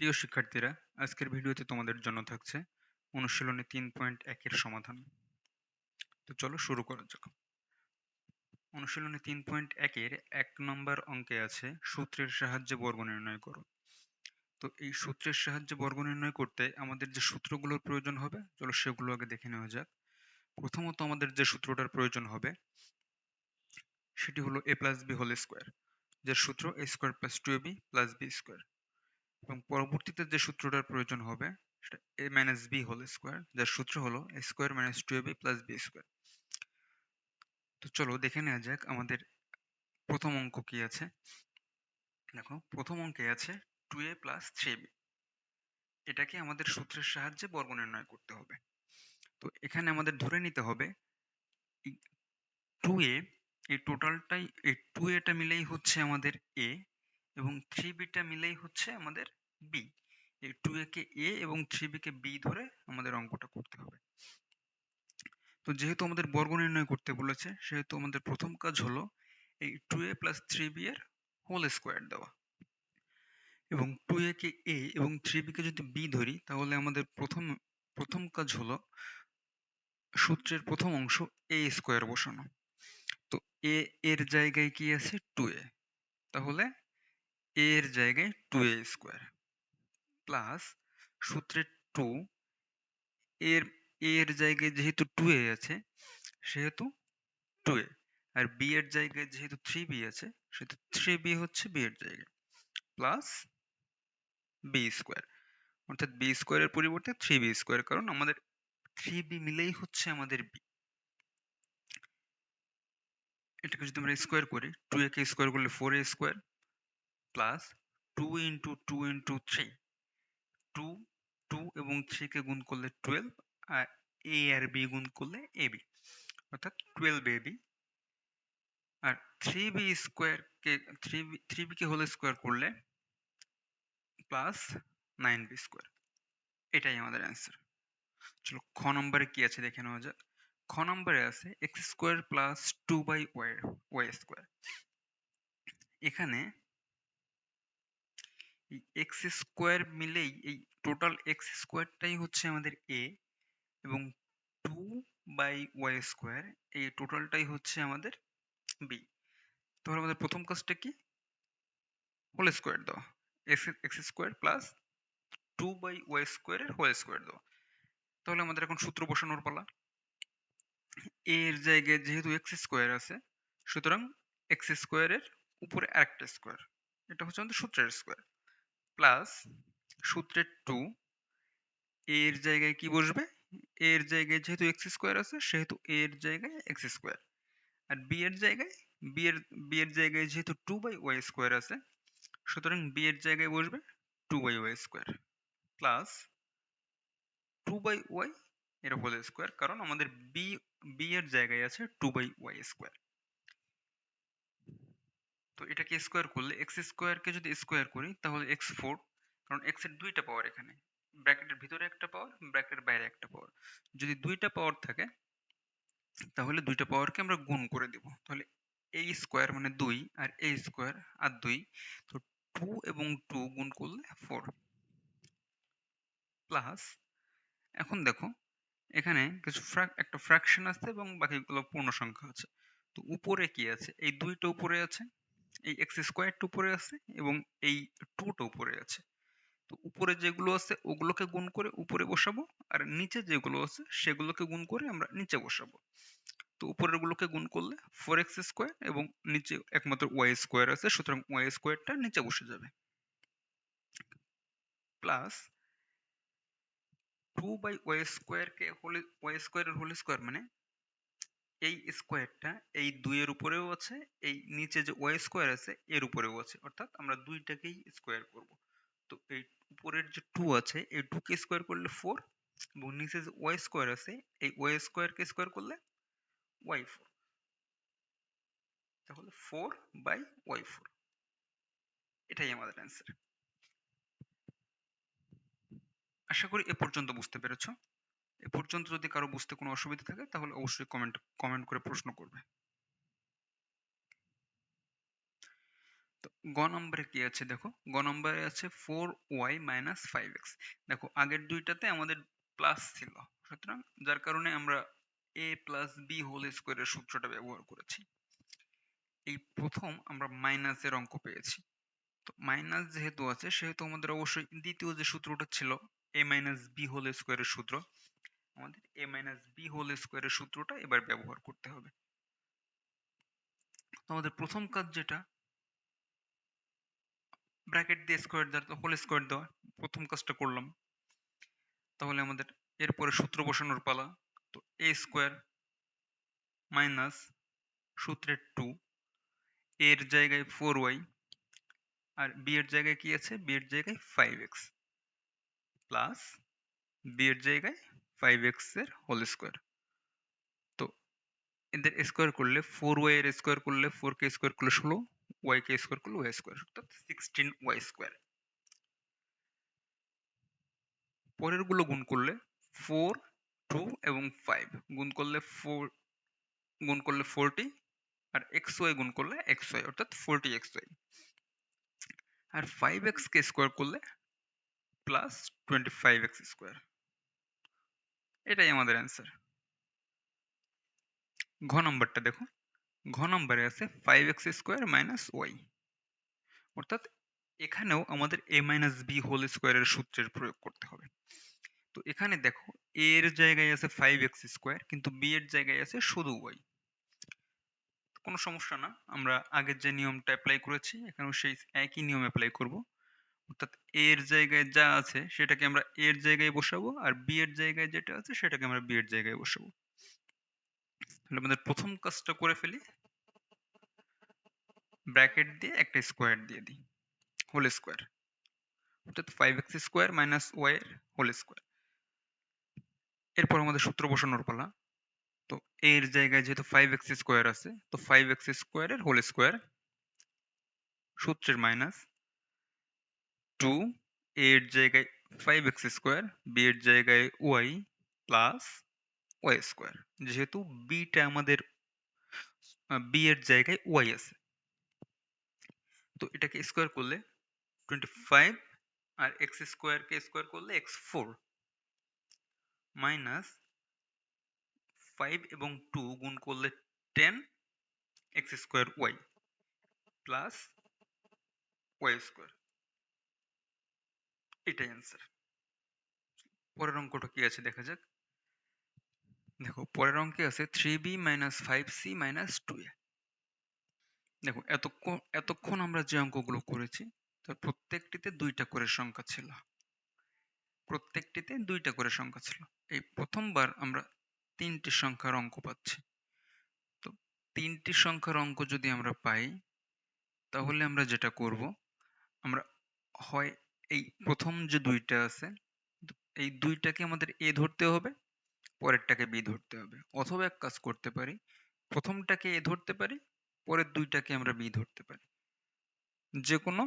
প্রিয় শিক্ষার্থীরা, আজকের ভিডিওতে তোমাদের জন্য থাকছে অনুশীলনী তিন পয়েন্ট একের সমাধান। তো চলো শুরু করা যাক। অনুশীলনী তিন পয়েন্ট একের এক নম্বর অঙ্কে আছে সূত্রের সাহায্যে বর্গ নির্ণয় করো। তো এই সূত্রের সাহায্যে বর্গ নির্ণয় করতে আমাদের যে সূত্রগুলোর প্রয়োজন হবে, চলো সেগুলো আগে দেখে নেওয়া যাক। প্রথমত আমাদের যে সূত্রটার প্রয়োজন হবে, সেটি হলো A plus B whole square যার সূত্র A square plus two A B plus B square এবং পরবর্তীতে যে সূত্রটার প্রয়োজন হবে, সেটা A minus B whole square যার সূত্র হলো A square minus two A B plus B square তো চলো দেখে নেওয়া যাক আমাদের প্রথম অঙ্ক কি আছে। দেখো, প্রথম অঙ্কে আছে two A plus three B এটাকে আমাদের সূত্রের সাহায্যে বর্গ নির্ণয় করতে হবে। তো এখানে আমাদের ধরে নিতে হবে টু এ এই টোটালটাই এই টু এটা মিলেই হচ্ছে আমাদের এ এবং থ্রি বিটা মিলেই হচ্ছে আমাদের বি এই টু এ কে এ এবং থ্রি বি কে বি ধরে আমাদের অঙ্কটা করতে হবে। তো যেহেতু আমাদের বর্গ নির্ণয় করতে বলেছে, সেহেতু আমাদের প্রথম কাজ হলো এই two A plus three B এর হোল স্কোয়ার দেওয়া। এবং টু এ কে এ এবং থ্রি বি কে যদি বি ধরি, তাহলে আমাদের প্রথম প্রথম কাজ হলো সূত্রের প্রথম অংশ এ স্কোয়ার বসানো। তো এ এর জায়গায় কি আছে? টু এ তাহলে এর জায়গায় টু এ স্কোয়ার প্লাস সূত্রের টু এর এর জায়গায় যেহেতু টু এ আছে, সেহেতু টু এ আর বি এর জায়গায় যেহেতু থ্রি বি আছে, সেহেতু থ্রি বি হচ্ছে বি এর জায়গায় প্লাস বি স্কোয়ার অর্থাৎ বি স্কোয়ারের পরিবর্তে থ্রি বি স্কোয়ার কারণ আমাদের থ্রি বি মিলেই হচ্ছে আমাদের বি এটাকে যদি আমরা স্কোয়ার করি টু এ কে স্কোয়ার করলে four A square plus two into two into three two two এবং থ্রিকে গুণ করলে টুয়েলভ আর এ আর বি গুণ করলে এ বি অর্থাৎ টুয়েলভ এ বি আর থ্রি বি স্কোয়ারকে থ্রি বি থ্রি বিকে হোল স্কোয়ার করলে প্লাস নাইন বি স্কোয়ার এটাই আমাদের অ্যান্সার চলো খ নম্বরে কি আছে দেখে নেওয়া যাক। খ নম্বরে আছে X square plus two by Y Y square এখানে এই এক্স স্কোয়ার মিলেই এই টোটাল এক্স স্কোয়ারটাই হচ্ছে আমাদের এ এবং টু বাই ওয়াই স্কোয়ার এই টোটালটাই হচ্ছে আমাদের বি তাহলে আমাদের প্রথম কাজটা কি? হোল স্কোয়ার দেওয়া। X X square plus two by Y স্কোয়ারের হোল স্কোয়ার দেওয়া। তাহলে আমাদের এখন সূত্র বসানোর পালা। এর জায়গায় যেহেতু এক্স স্কোয়ার আছে, সুতরাং এক্স স্কোয়ারের উপরে আরেকটা স্কোয়ার এটা হচ্ছে আমাদের সূত্রের স্কোয়ার প্লাস সূত্রের টু এর জায়গায় কি বসবে? এর জায়গায় যেহেতু এক্স স্কোয়ার আছে সেহেতু এর জায়গায় এক্স স্কোয়ার আর বি এর জায়গায় বি এর বি এর জায়গায় যেহেতু টু বাই ওয়াই স্কোয়ার আছে সুতরাং বি এর জায়গায় বসবে two by Y square plus two by Y এর হোল স্কোয়ার কারণ আমাদের বি বি এর জায়গায় আছে টু বাই ওয়াই স্কোয়ার তো এটাকে স্কোয়ার করলে এক্স স্কোয়ারকে যদি স্কোয়ার করি, তাহলে এক্স ফোর কারণ এক্সের দুইটা পাওয়ার এখানে। ব্র্যাকেটের ভিতরে একটা পাওয়ার ব্র্যাকেটের বাইরে একটা পাওয়ার যদি দুইটা পাওয়ার থাকে, তাহলে দুইটা পাওয়ারকে আমরা গুণ করে দিব। তাহলে এই স্কোয়ার মানে দুই, আর এই স্কোয়ার আর দুই। তো টু এবং টু গুণ করলে ফোর প্লাস এখন দেখো, এখানে কিছু একটা ফ্র্যাকশন আছে এবং বাকিগুলো পূর্ণ সংখ্যা আছে। তো উপরে কি আছে? এই দুইটা উপরে আছে। এই এক্স স্কোয়ারটা উপরে আছে এবং এই টুটা উপরে আছে। তো উপরে যেগুলো আছে, ওগুলোকে গুণ করে উপরে বসাবো আর নিচে যেগুলো আছে, সেগুলোকে গুণ করে আমরা নিচে বসাবো। তো উপরের গুলোকে গুণ করলে ফোর এক্স স্কোয়ার এবং নিচে একমাত্র ওয়াই স্কোয়ার আছে, সুতরাং ওয়াই স্কোয়ারটা নিচে বসে যাবে। প্লাস টু বাই ওয়াই স্কোয়ারকে হোল ওয়াই স্কোয়ারের হোল স্কোয়ার মানে এই স্কোয়ারটা এই দুইয়ের উপরেও আছে, এই নিচে যে ওয়াই স্কোয়ার আছে, এর উপরেও আছে। অর্থাৎ আমরা দুইটাকেই স্কোয়ার করব। তো এই উপরের যে টু আছে, এই টুকে স্কোয়ার করলে ফোর এবং নিচে যে ওয়াই স্কোয়ার আছে, এই ওয়াই স্কোয়ারকে স্কোয়ার করলে ওয়াই ফোর তাহলে ফোর বাই ওয়াই ফোর এটাই আমাদের অ্যান্সার আশা করি এ পর্যন্ত বুঝতে পেরেছ। এ পর্যন্ত যদি কারও বুঝতে কোনো অসুবিধা থাকে, তাহলে অবশ্যই কমেন্ট কমেন্ট করে প্রশ্ন করবে। গ নম্বরে কি আছে দেখো? গ নম্বরে আছে four Y minus five X দেখো, আগের দুইটাতে আমাদের প্লাস ছিল। সুতরাং যার কারণে আমরা এ প্লাস বি হোল স্কোয়ারের সূত্রটা ব্যবহার করেছি। এই প্রথম আমরা মাইনাসের অঙ্ক পেয়েছি। তো মাইনাস যেহেতু আছে, সেহেতু আমাদের অবশ্যই দ্বিতীয় যে সূত্রটা ছিল এ মাইনাস বি হোল স্কোয়ারের সূত্র আমাদের এ মাইনাস বি হোল স্কোয়ারের সূত্রটা এবার ব্যবহার করতে হবে। আমাদের প্রথম কাজ যেটা ব্র্যাকেট দিয়ে স্কোয়ার দেওয়া হোল স্কোয়ার দেওয়া প্রথম কাজটা করলাম। তাহলে আমাদের এরপরে সূত্র বসানোর পালা, তো এ স্কোয়ার মাইনাস সূত্রের টু এর জায়গায় ফোর ওয়াই আর বি এর জায়গায় কি আছে? বি এর জায়গায় ফাইভ এক্স প্লাস বি এর জায়গায় ফাইভ এক্সের হোল স্কোয়ার তো, এদের স্কোয়ার করলে ফোর ওয়াই এর স্কোয়ার করলে ফোর কে স্কোয়ার করলে ষোলো ওয়াই কে স্কোয়ার করলে ওয়াই স্কোয়ার অর্থাৎ সিক্সটিন ওয়াই স্কোয়ার পরেরগুলো গুণ করলে ফোর টু এবং ফাইভ গুণ করলে ফোর গুণ করলে ফোরটি আর এক্স ওয়াই গুণ করলে এক্স ওয়াই অর্থাৎ ফোরটি এক্স ওয়াই আর ফাইভ এক্স কে স্কোয়ার করলে plus twenty five X square এটাই আমাদের অ্যান্সার ঘ নম্বরটা দেখো ঘ নম্বরে আছে five X square minus Y অর্থাৎ এখানেও আমাদের এ মাইনাস বি হোল স্কোয়ারের সূত্রের প্রয়োগ করতে হবে। তো এখানে দেখো এ এর জায়গায় আছে ফাইভ এক্স স্কোয়ার কিন্তু বি এর জায়গায় আছে শুধু ওয়াই কোনো সমস্যা না, আমরা আগের যে নিয়মটা অ্যাপ্লাই করেছি, এখানেও সেই একই নিয়ম অ্যাপ্লাই করব। অর্থাৎ এ এর জায়গায় যা আছে সেটাকে আমরা এ এর জায়গায় বসাবো আর বি এর জায়গায় যেটা আছে সেটাকে আমরা বি এর জায়গায় বসাবো। তাহলে আমাদের প্রথম কাজটা করে ফেলি। ব্র্যাকেট দিয়ে একটা স্কোয়ার দিয়ে দিই, হোল স্কোয়ার। অর্থাৎ five X square minus Y এর হোল স্কোয়ার। এরপর আমাদের সূত্র বসানোর পালা। তো এর জায়গায় যেহেতু ফাইভ এক্স স্কোয়ার আছে, তো ফাইভ এক্স স্কোয়ারের হোল স্কোয়ার সূত্রের মাইনাস টু এর জায়গায় ফাইভ এক্স স্কোয়ার বি এর জায়গায় ওয়াই প্লাস ওয়াই স্কোয়ার যেহেতু বিটা আমাদের বি এর জায়গায় ওয়াই আছে। তো এটাকে স্কোয়ার করলে টোয়েন্টি ফাইভ আর এক্স স্কোয়ারকে স্কোয়ার করলে এক্স ফোর মাইনাস ফাইভ এবং টু গুণ করলে ten X square Y plus Y square এটাই অ্যান্সার পরের অঙ্কটা কি আছে দেখা যাক। দেখো, পরের অঙ্কে আছে three B minus five C minus two A দেখো, এতক্ষণ এতক্ষণ আমরা যে অঙ্কগুলো করেছি, তার প্রত্যেকটিতে দুইটা করে সংখ্যা ছিল। প্রত্যেকটিতে দুইটা করে সংখ্যা ছিল। এই প্রথমবার আমরা তিনটি সংখ্যার অঙ্ক পাচ্ছি। তো তিনটি সংখ্যার অঙ্ক যদি আমরা পাই, তাহলে আমরা যেটা করব, আমরা হয় এই প্রথম যে দুইটা আছে, এই দুইটাকে আমাদের এ ধরতে হবে, পরেরটাকে বি ধরতে হবে। অথবা এক কাজ করতে পারি, প্রথমটাকে এ ধরতে পারি, পরের দুইটাকে আমরা বি ধরতে পারি। যে কোনো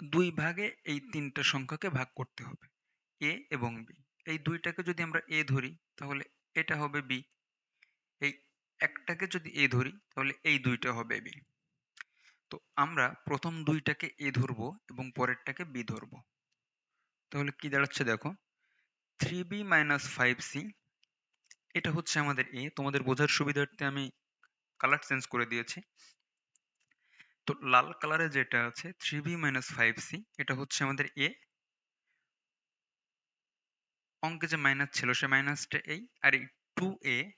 দুই ভাগে এই তিনটা সংখ্যাকে ভাগ করতে হবে, এ এবং বি। এই দুইটাকে যদি আমরা এ ধরি, তাহলে এটা হবে বি। এই একটাকে যদি এ ধরি, তাহলে এই দুইটা হবে বি। তো আমরা প্রথম দুইটাকে এ ধরবো এবং পরেরটাকে বি ধরবো। তাহলে কি দাঁড়াচ্ছে দেখো? Three B minus five C, এটা হচ্ছে আমাদের এ। তোমাদের বোঝার সুবিধার্থে আমি কালার চেঞ্জ করে দিয়েছি। তো লাল কালারে যেটা আছে, three B minus five C, এটা হচ্ছে আমাদের এ। অঙ্কে যে মাইনাস ছিল, সে মাইনাসটা এই। আর এই টু এ,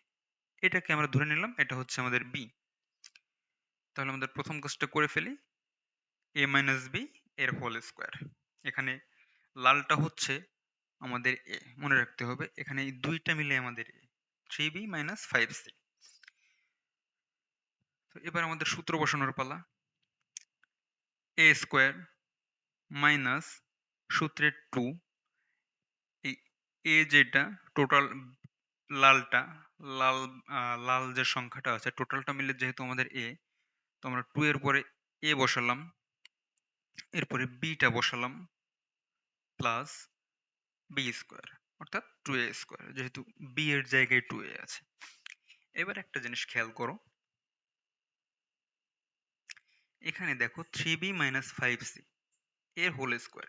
এটাকে আমরা ধরে নিলাম, এটা হচ্ছে আমাদের বি। তাহলে আমাদের প্রথম কাজটা করে ফেলি। এ মাইনাস বি এর হোল স্কোয়ার এখানে লালটা হচ্ছে আমাদের এ মনে রাখতে হবে। এখানে দুইটা মিলে আমাদের A three B minus five C তো এবার আমাদের সূত্র বসানোর পালা। এ স্কোয়ার মাইনাস সূত্রের টু এই এ যেটা টোটাল লালটা, লাল লাল যে সংখ্যাটা আছে টোটালটা মিলে যেহেতু আমাদের এ তো আমরা টু এর পরে এ বসালাম, এরপরে বিটা বসালাম প্লাস বি স্কোয়ার অর্থাৎ টু এ স্কোয়ার যেহেতু বি এর জায়গায় টু এ আছে। এবার একটা জিনিস খেয়াল করো। এখানে দেখো three B minus five C এর হোল স্কোয়ার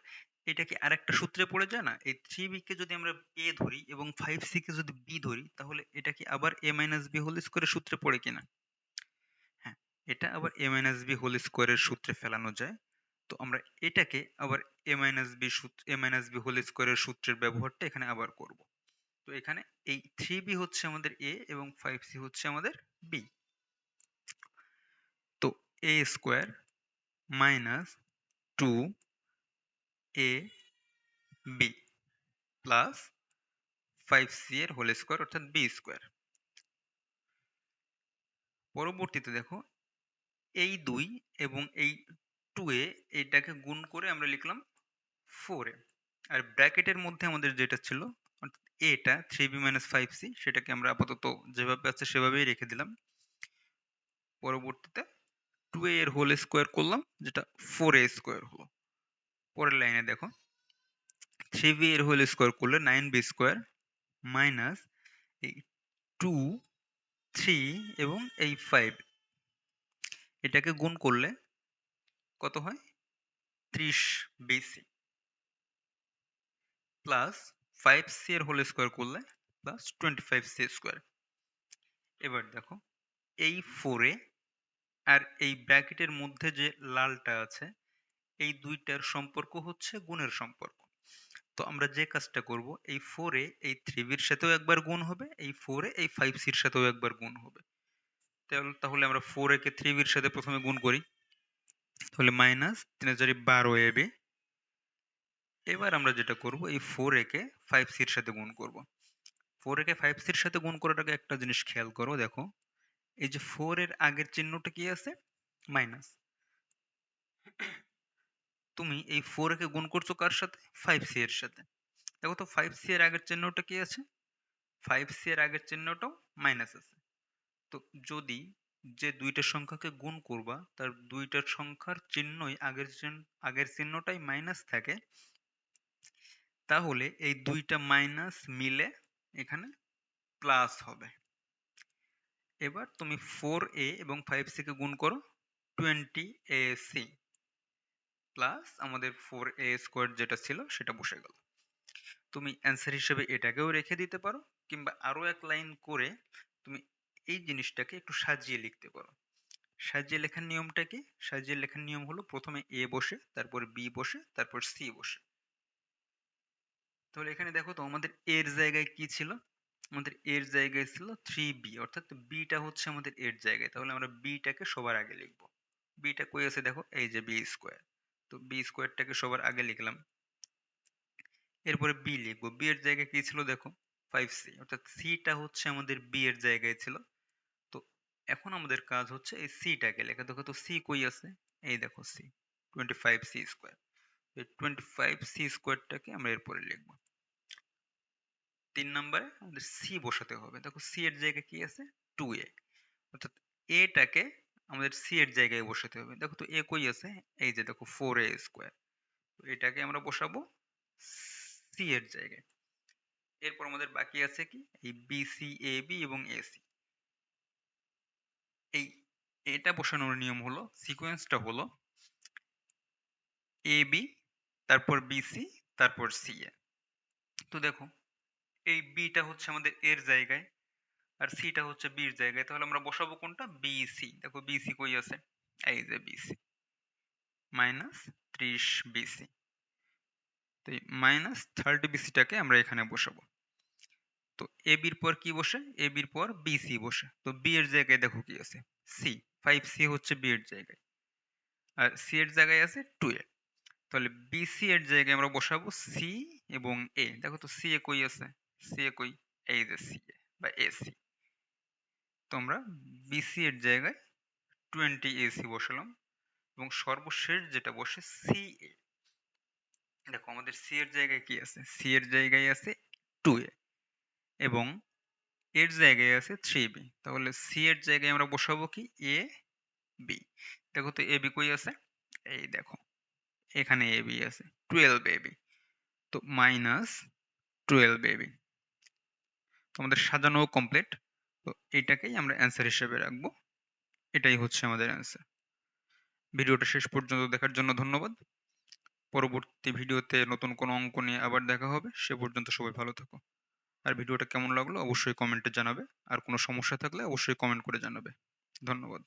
এটা কি আরেকটা সূত্রে পড়ে যায় না? এই থ্রি বি কে যদি আমরা এ ধরি এবং ফাইভ সি কে যদি বি ধরি, তাহলে এটা কি আবার এ মাইনাস বি হোল স্কোয়ারের সূত্রে পড়ে কিনা? এটা আবার এ মাইনাস বি হোল স্কোয়ারের সূত্রে ফেলানো যায়। তো আমরা এটাকে আবার এ মাইনাস বি সূত্র এ মাইনাস বি হোল স্কোয়ারের সূত্রের ব্যবহারটা এখানে আবার করব। তো এখানে এই থ্রি বি হচ্ছে আমাদের এ এবং ফাইভ সি হচ্ছে আমাদের বি তো A square minus two A B plus five C এর হোল স্কোয়ার অর্থাৎ বি স্কোয়ার পরবর্তীতে দেখো এই দুই এবং এই টু এ এইটাকে গুণ করে আমরা লিখলাম ফোর এ। আর ব্র্যাকেটের মধ্যে আমাদের যেটা ছিল এটা three B minus five C সেটাকে আমরা আপাতত যেভাবে আছে সেভাবেই রেখে দিলাম। পরবর্তীতে টু এ এর হোল স্কোয়ার করলাম, যেটা ফোর এ স্কোয়ার হলো। পরের লাইনে দেখো। থ্রি বি এর হোল স্কোয়ার করলে নাইন বি স্কোয়ার মাইনাস এই টু থ্রি এবং এই ফাইভ এটাকে গুণ করলে কত হয়? ত্রিশ বিসি প্লাস ফাইভ সি এর হোল স্কোয়ার করলে plus twenty five C square এবার দেখো, এই ফোরে আর এই ব্র্যাকেটের মধ্যে যে লালটা আছে, এই দুইটার সম্পর্ক হচ্ছে গুণের সম্পর্ক। তো আমরা যে কাজটা করব, এই ফোরে এই থ্রি বির সাথেও একবার গুণ হবে, এই ফোরে এই ফাইভ সির সাথেও একবার গুণ হবে। তাহলে আমরা ফোর একে থ্রি বির সাথে প্রথমে গুণ করি। তাহলে মাইনাস তিন হাজার বারো এবি এবার আমরা যেটা করব, এই ফোর একে ফাইভ সির সাথে গুণ করব। ফোর একে ফাইভ সির সাথে গুণ আগে একটা জিনিস খেয়াল করো, দেখো। এই যে ফোর এর আগের চিহ্নটা কি আছে? মাইনাস তুমি এই ফোর কে গুণ করছ কার সাথে? ফাইভ সি এর সাথে। দেখো তো ফাইভ সি এর আগের চিহ্নটা কি আছে? ফাইভ সি এর আগের চিহ্নটাও মাইনাস আছে। তো যদি যে দুইটা সংখ্যাকে গুণ করবা, তার দুইটার সংখ্যার চিহ্নই আগের আগের চিহ্নটাই মাইনাস থাকে, তাহলে এই দুইটা মাইনাস মিলে এখানে প্লাস হবে। এবার তুমি ফোর এ এবং ফাইভ সি কে গুণ করো টোয়েন্টি এ সি প্লাস আমাদের ফোর এ স্কোয়ার যেটা ছিল সেটা বসে গেল। তুমি অ্যান্সার হিসেবে এটাকেও রেখে দিতে পারো, কিংবা আরও এক লাইন করে তুমি এই জিনিসটাকে একটু সাজিয়ে লিখতে পারো। সাজিয়ে লেখার নিয়মটা কি? সাজিয়ে লেখার নিয়ম হলো প্রথমে এ বসে, তারপর বি বসে, তারপর সি বসে। তাহলে এখানে দেখো তো আমাদের এর জায়গায় কি ছিল? আমাদের এর জায়গায় ছিল থ্রি বি অর্থাৎ বিটা হচ্ছে আমাদের এর জায়গায়। তাহলে আমরা বিটাকে সবার আগে লিখব। বিটা কই আছে দেখো? এই যে বি স্কোয়ার তো বি স্কোয়ারটাকে সবার আগে লিখলাম। এরপরে বি লিখব। বি এর জায়গায় কি ছিল দেখো? ফাইভ সি অর্থাৎ সিটা হচ্ছে আমাদের বি এর জায়গায় ছিল। তো এখন আমাদের কাজ হচ্ছে এই সিটাকে লেখা। দেখো তো সি কই আছে? এই দেখো C twenty five C square এই টোয়েন্টি ফাইভ সি স্কোয়ারটাকে আমরা এরপরে লিখব। তিন নম্বরে আমাদের সি বসাতে হবে। দেখো সি এর জায়গায় কি আছে? টু এ অর্থাৎ এটাকে আমাদের সি এর জায়গায় বসাতে হবে। দেখো তো এ কই আছে? এই যে দেখো ফোর এ স্কোয়ার এটাকে আমরা বসাবো সি এর জায়গায়। এরপর আমাদের বাকি আছে কি? এই বি সি এ বি এবং এ সি এই এটা বসানোর নিয়ম হলো সিকোয়েন্সটা হলো এ বি তারপর বি সি তারপর সি এ তো দেখো, এই বিটা হচ্ছে আমাদের এর জায়গায়, আর সিটা হচ্ছে বির জায়গায়। তাহলে আমরা বসাবো কোনটা? বিসি দেখো বিসি কই আছে? এই যে বিসি মাইনাস ত্রিশ বিসি তো মাইনাস থার্টি বিসিটাকে আমরা এখানে বসাবো। তো এ বির পর কি বসে? এ বির পর বিসি বসে। তো বি এর জায়গায় দেখো কি আছে? সি ফাইভ সি হচ্ছে বি এর জায়গায়। আর সি এর জায়গায় আছে টু এ তাহলে বিসি এর জায়গায় আমরা বসাবো সি এবং এ দেখো তো সি এ কই আছে। সি এ কই এই যে সি এ বা এসি তো আমরা বিসি এর জায়গায় টোয়েন্টি এসি বসালাম এবং সর্বশেষ যেটা বসে সি এ দেখো আমাদের সি এর জায়গায় কি আছে? সি এর জায়গায় আছে টু এ এবং এর জায়গায় আছে থ্রি বি তাহলে সি এর জায়গায় আমরা বসাবো কি? এ বি দেখো তো এ বি কই আছে? এই দেখো, এখানে এ বি আছে। টুয়েলভ এ বি তো মাইনাস টুয়েলভ এ বি আমাদের সাজানো কমপ্লিট তো এটাকেই আমরা অ্যান্সার হিসেবে রাখব। এটাই হচ্ছে আমাদের অ্যান্সার ভিডিওটা শেষ পর্যন্ত দেখার জন্য ধন্যবাদ। পরবর্তী ভিডিওতে নতুন কোনো অঙ্ক নিয়ে আবার দেখা হবে, সে পর্যন্ত সবাই ভালো থাকো। আর ভিডিওটা কেমন লাগল অবশ্যই কমেন্টে জানাবে, আর কোনো সমস্যা থাকলে অবশ্যই কমেন্ট করে জানাবে। ধন্যবাদ।